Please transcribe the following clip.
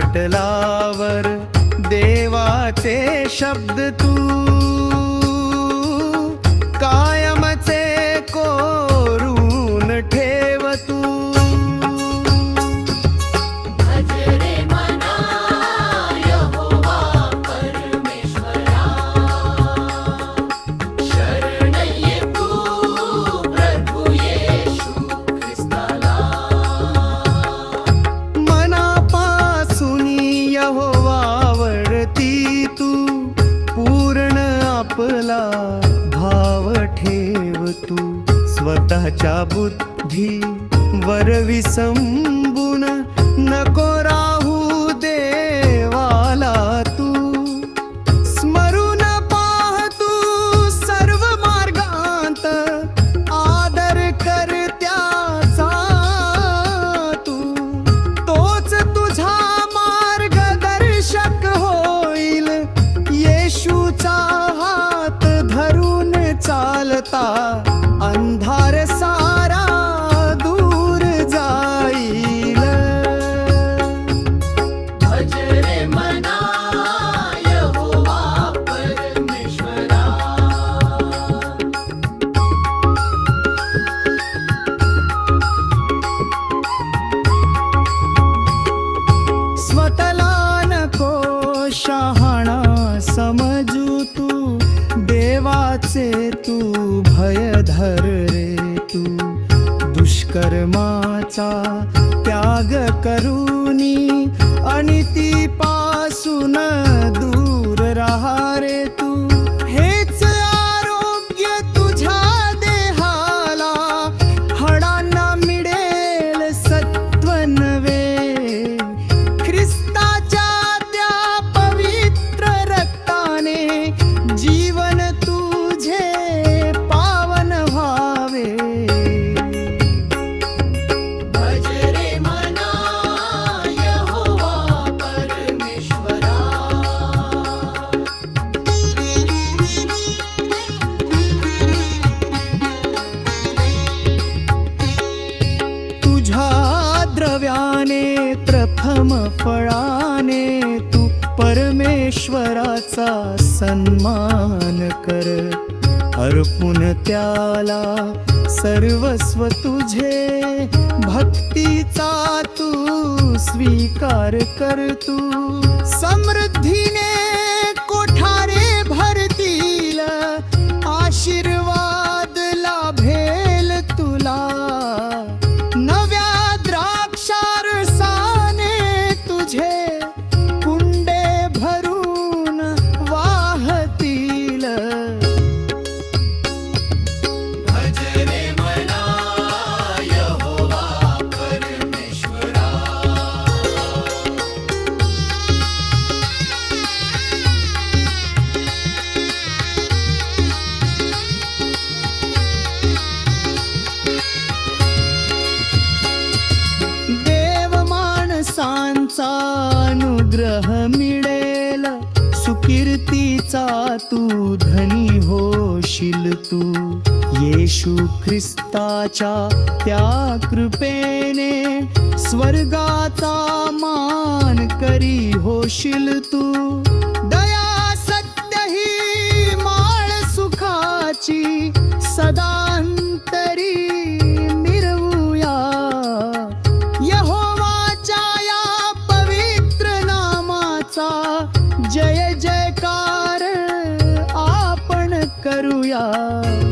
पटलावर देवाचे शब्द तू स्वतःच्या बुद्धी वरवी संबून नको पापाचे तू भय धर रे तू. दुष्कर्माचा त्याग करूनी आणि ती पासून प्रथम फळाने तू परमेश्वराचा सन्मान कर. अर्पुन त्याला सर्वस्व तुझे भक्तीचा तू स्वीकार कर तू. समृद्धीने ग्रह मिळेल सुकीर्तीचा तू धनी होशील तू. येशू ख्रिस्ताच्या त्या कृपेने स्वर्गाचा मान करी होशील तू. करूया.